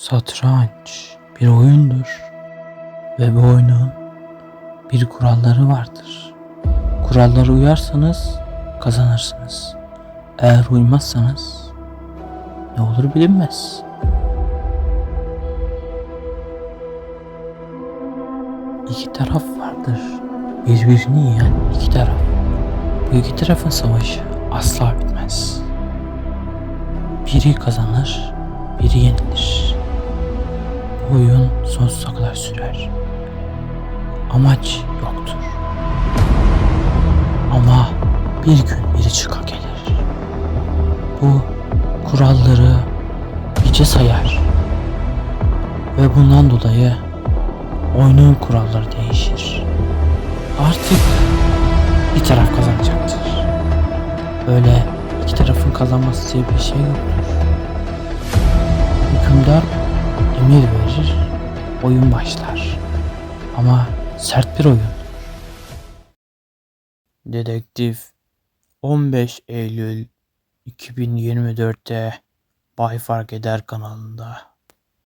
Satranç bir oyundur ve bu oyunun bir kuralları vardır. Kurallara uyarsanız kazanırsınız. Eğer uymazsanız ne olur bilinmez. İki taraf vardır. Birbirini yiyen iki taraf. Bu iki tarafın savaşı asla bitmez. Biri kazanır, biri yenilir. Oyun sonsuza kadar sürer. Amaç yoktur. Ama bir gün biri çıka gelir. Bu kuralları hiçe sayar. Ve bundan dolayı oyunun kuralları değişir. Artık bir taraf kazanacaktır. Böyle iki tarafın kazanması diye bir şey yoktur. Hükümdar emir verir, oyun başlar. Ama sert bir oyun. Dedektif 15 Eylül 2024'te Bay Fark Eder kanalında.